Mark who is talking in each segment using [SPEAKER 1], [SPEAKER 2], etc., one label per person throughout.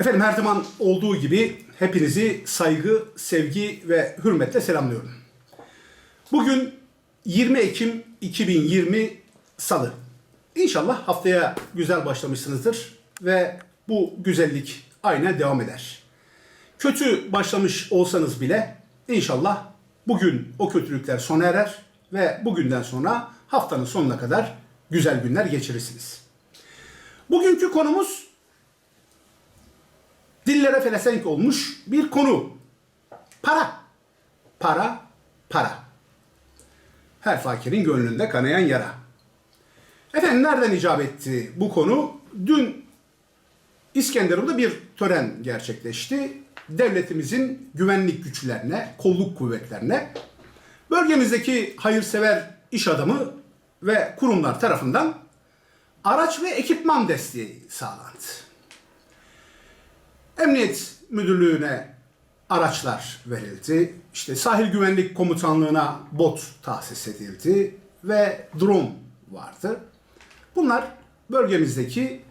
[SPEAKER 1] Efendim her zaman olduğu gibi hepinizi saygı, sevgi ve hürmetle selamlıyorum. Bugün 20 Ekim 2020 Salı. İnşallah haftaya güzel başlamışsınızdır ve bu güzellik aynen devam eder. Kötü başlamış olsanız bile inşallah bugün o kötülükler sona erer ve bugünden sonra haftanın sonuna kadar güzel günler geçirirsiniz. Bugünkü konumuz dillere felesenk olmuş bir konu. Para. Para, para. Her fakirin gönlünde kanayan yara. Efendim nereden icap etti bu konu? Dün İskenderun'da bir tören gerçekleşti. Devletimizin güvenlik güçlerine, kolluk kuvvetlerine, bölgemizdeki hayırsever iş adamı ve kurumlar tarafından araç ve ekipman desteği sağlandı. Emniyet Müdürlüğü'ne araçlar verildi. İşte sahil güvenlik komutanlığına bot tahsis edildi ve drone vardı. Bunlar bölgemizdeki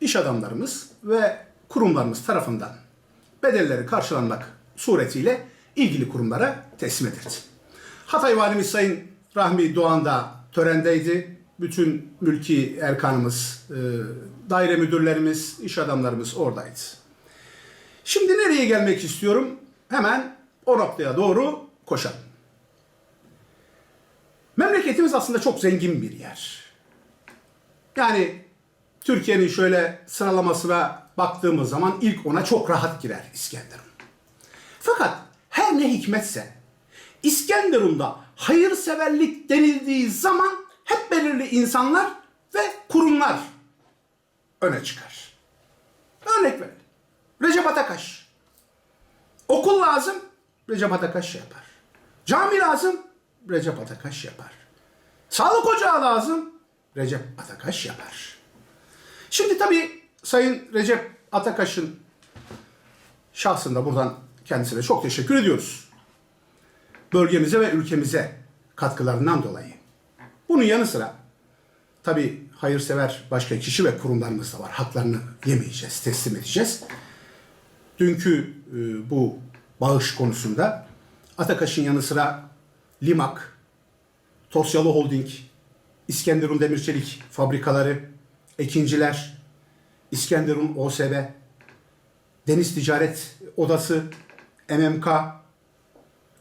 [SPEAKER 1] iş adamlarımız ve kurumlarımız tarafından bedelleri karşılanmak suretiyle ilgili kurumlara teslim edildi. Hatay Valimiz Sayın Rahmi Doğan da törendeydi. Bütün mülki erkanımız, e, daire müdürlerimiz, iş adamlarımız oradaydı. Şimdi nereye gelmek istiyorum? Hemen o noktaya doğru koşalım. Memleketimiz aslında çok zengin bir yer. Yani Türkiye'nin şöyle sıralamasına baktığımız zaman ilk ona çok rahat girer İskenderun. Fakat her ne hikmetse İskenderun'da hayırseverlik denildiği zaman hep belirli insanlar ve kurumlar öne çıkar. Örnek verelim. Recep Atakaş. Okul lazım, Recep Atakaş yapar. Cami lazım, Recep Atakaş yapar. Sağlık ocağı lazım, Recep Atakaş yapar. Şimdi tabii Sayın Recep Atakaş'ın şahsında buradan kendisine çok teşekkür ediyoruz. Bölgemize ve ülkemize katkılarından dolayı. Bunun yanı sıra tabii hayırsever başka kişi ve kurumlarımız da var. Haklarını yemeyeceğiz, teslim edeceğiz. Dünkü e, bu bağış konusunda Atakaş'ın yanı sıra Limak, Tosyalı Holding, İskenderun Demirçelik fabrikaları, Ekinciler, İskenderun OSB, Deniz Ticaret Odası, MMK,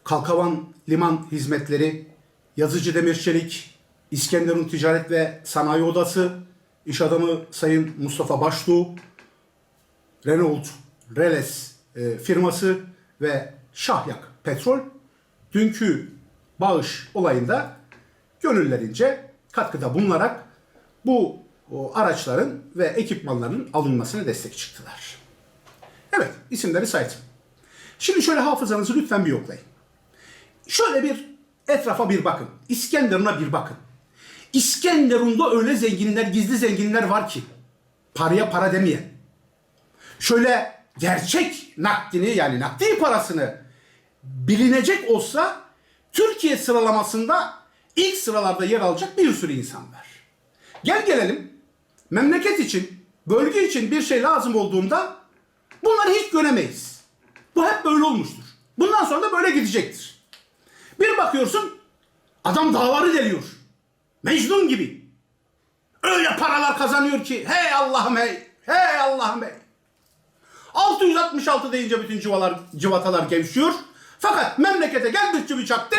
[SPEAKER 1] Kalkavan Liman Hizmetleri, Yazıcı Demirçelik, İskenderun Ticaret ve Sanayi Odası, iş adamı Sayın Mustafa Baştuğ, Renault, Reles e, firması ve Şahyak Petrol dünkü bağış olayında gönüllerince katkıda bulunarak bu o, araçların ve ekipmanların alınmasına destek çıktılar. Evet, isimleri saydım. Şimdi şöyle hafızanızı lütfen bir yoklayın. Şöyle bir etrafa bir bakın. İskenderun'a bir bakın. İskenderun'da öyle zenginler, gizli zenginler var ki paraya para demeyen. Şöyle gerçek nakdini yani nakdi parasını bilinecek olsa Türkiye sıralamasında ilk sıralarda yer alacak bir sürü insan var. Gel gelelim memleket için, bölge için bir şey lazım olduğunda bunları hiç göremeyiz. Bu hep böyle olmuştur. Bundan sonra da böyle gidecektir. Bir bakıyorsun adam dağları deliyor. Mecnun gibi. Öyle paralar kazanıyor ki hey Allah'ım hey, hey Allah'ım hey. 666 deyince bütün civalar, civatalar gevşiyor. Fakat memlekete geldikçe bir çaktı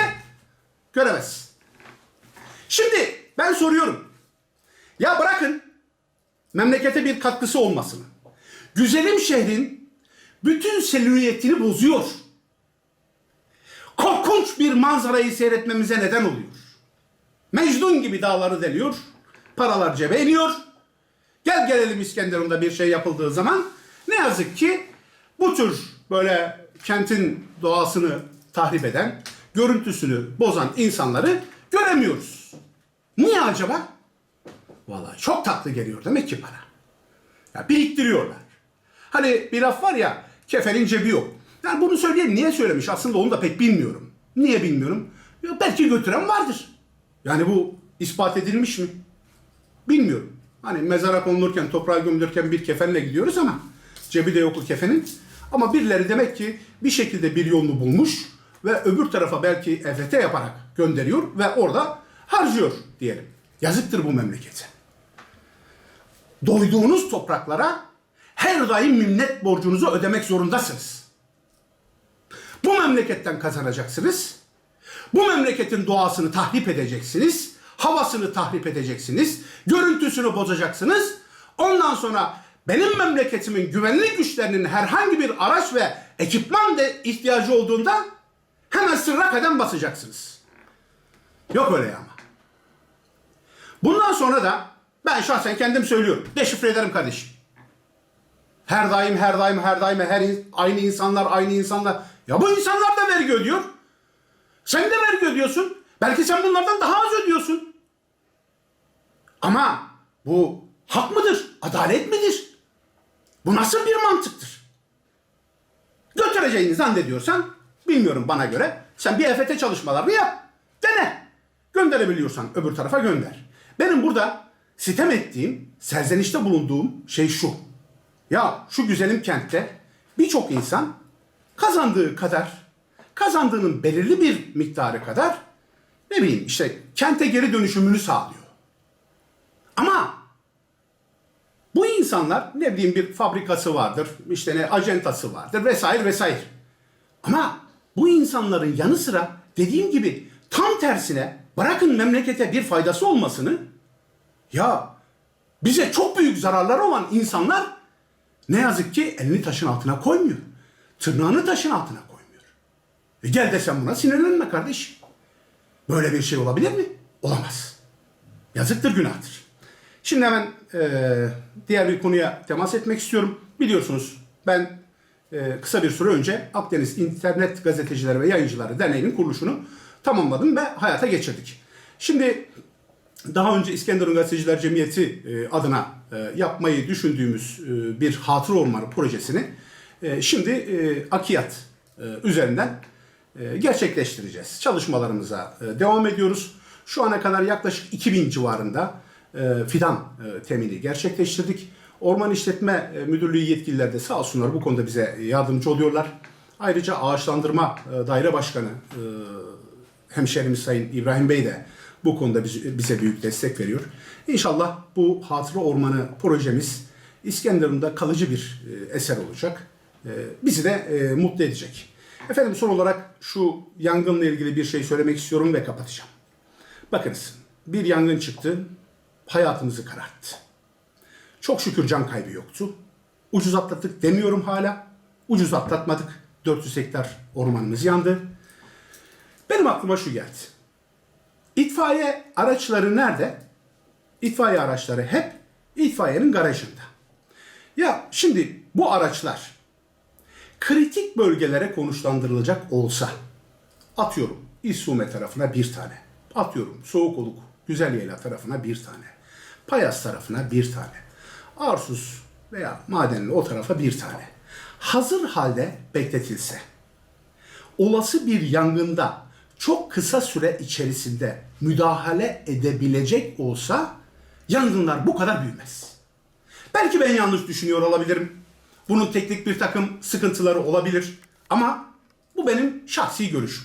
[SPEAKER 1] göremez. Şimdi ben soruyorum. Ya bırakın memlekete bir katkısı olmasını. Güzelim şehrin bütün selüliyetini bozuyor. Korkunç bir manzarayı seyretmemize neden oluyor. Mecnun gibi dağları deliyor. Paralar cebe iniyor. Gel gelelim İskenderun'da bir şey yapıldığı zaman ne yazık ki bu tür böyle kentin doğasını tahrip eden, görüntüsünü bozan insanları göremiyoruz. Niye acaba? Vallahi çok tatlı geliyor demek ki para. Ya biriktiriyorlar. Hani bir laf var ya, kefenin cebi yok. Yani bunu söyleyen niye söylemiş aslında onu da pek bilmiyorum. Niye bilmiyorum? Ya belki götüren vardır. Yani bu ispat edilmiş mi? Bilmiyorum. Hani mezara konulurken, toprağa gömülürken bir kefenle gidiyoruz ama cebi de yok o kefenin. Ama birileri demek ki bir şekilde bir yolunu bulmuş ve öbür tarafa belki EFT yaparak gönderiyor ve orada harcıyor diyelim. Yazıktır bu memlekete. Doyduğunuz topraklara her daim minnet borcunuzu ödemek zorundasınız. Bu memleketten kazanacaksınız. Bu memleketin doğasını tahrip edeceksiniz. Havasını tahrip edeceksiniz. Görüntüsünü bozacaksınız. Ondan sonra benim memleketimin güvenlik güçlerinin herhangi bir araç ve ekipman de ihtiyacı olduğunda hemen sırra kadem basacaksınız. Yok öyle ama. Bundan sonra da ben şahsen kendim söylüyorum. Deşifre ederim kardeşim. Her daim, her daim, her daim, her in- aynı insanlar, aynı insanlar. Ya bu insanlar da vergi ödüyor. Sen de vergi ödüyorsun. Belki sen bunlardan daha az ödüyorsun. Ama bu hak mıdır? Adalet midir? Bu nasıl bir mantıktır? Götüreceğini zannediyorsan, bilmiyorum bana göre, sen bir EFT çalışmalarını yap. Dene. Gönderebiliyorsan öbür tarafa gönder. Benim burada sitem ettiğim, serzenişte bulunduğum şey şu. Ya şu güzelim kentte birçok insan kazandığı kadar, kazandığının belirli bir miktarı kadar ne bileyim işte kente geri dönüşümünü sağlıyor. Ama insanlar ne bileyim bir fabrikası vardır, işte ne acentası vardır vesaire vesaire. Ama bu insanların yanı sıra dediğim gibi tam tersine bırakın memlekete bir faydası olmasını ya bize çok büyük zararları olan insanlar ne yazık ki elini taşın altına koymuyor. Tırnağını taşın altına koymuyor. E gel desem buna sinirlenme kardeş. Böyle bir şey olabilir mi? Olamaz. Yazıktır günahtır. Şimdi hemen e, diğer bir konuya temas etmek istiyorum. Biliyorsunuz ben e, kısa bir süre önce Akdeniz İnternet Gazetecileri ve Yayıncıları Derneği'nin kuruluşunu tamamladım ve hayata geçirdik. Şimdi daha önce İskenderun Gazeteciler Cemiyeti e, adına e, yapmayı düşündüğümüz e, bir hatır ormanı projesini e, şimdi e, Akiyat e, üzerinden e, gerçekleştireceğiz. Çalışmalarımıza e, devam ediyoruz. Şu ana kadar yaklaşık 2000 civarında fidan e, temini gerçekleştirdik. Orman İşletme e, Müdürlüğü yetkililer de sağ olsunlar bu konuda bize yardımcı oluyorlar. Ayrıca Ağaçlandırma e, Daire Başkanı e, hemşerimiz Sayın İbrahim Bey de bu konuda biz- bize büyük destek veriyor. İnşallah bu hatıra ormanı projemiz İskenderun'da kalıcı bir e, eser olacak. E, Bizi de e, mutlu edecek. Efendim son olarak şu yangınla ilgili bir şey söylemek istiyorum ve kapatacağım. Bakınız bir yangın çıktı, hayatımızı kararttı. Çok şükür can kaybı yoktu. Ucuz atlattık demiyorum hala. Ucuz atlatmadık. 400 hektar ormanımız yandı. Benim aklıma şu geldi. İtfaiye araçları nerede? İtfaiye araçları hep itfaiyenin garajında. Ya şimdi bu araçlar kritik bölgelere konuşlandırılacak olsa atıyorum İssume tarafına bir tane. Atıyorum Soğukoluk, Güzel Yayla tarafına bir tane. Payas tarafına bir tane. Arsuz veya Madenli o tarafa bir tane. Hazır halde bekletilse olası bir yangında çok kısa süre içerisinde müdahale edebilecek olsa yangınlar bu kadar büyümez. Belki ben yanlış düşünüyor olabilirim. Bunun teknik bir takım sıkıntıları olabilir. Ama bu benim şahsi görüşüm.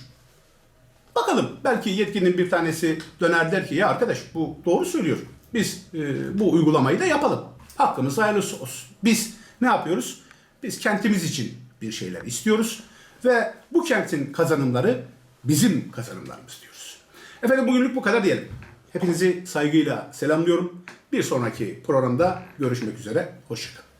[SPEAKER 1] Bakalım belki yetkinin bir tanesi döner der ki ya arkadaş bu doğru söylüyor. Biz e, bu uygulamayı da yapalım. Hakkımız hayırlısı olsun. Biz ne yapıyoruz? Biz kentimiz için bir şeyler istiyoruz. Ve bu kentin kazanımları bizim kazanımlarımız diyoruz. Efendim bugünlük bu kadar diyelim. Hepinizi saygıyla selamlıyorum. Bir sonraki programda görüşmek üzere. Hoşçakalın.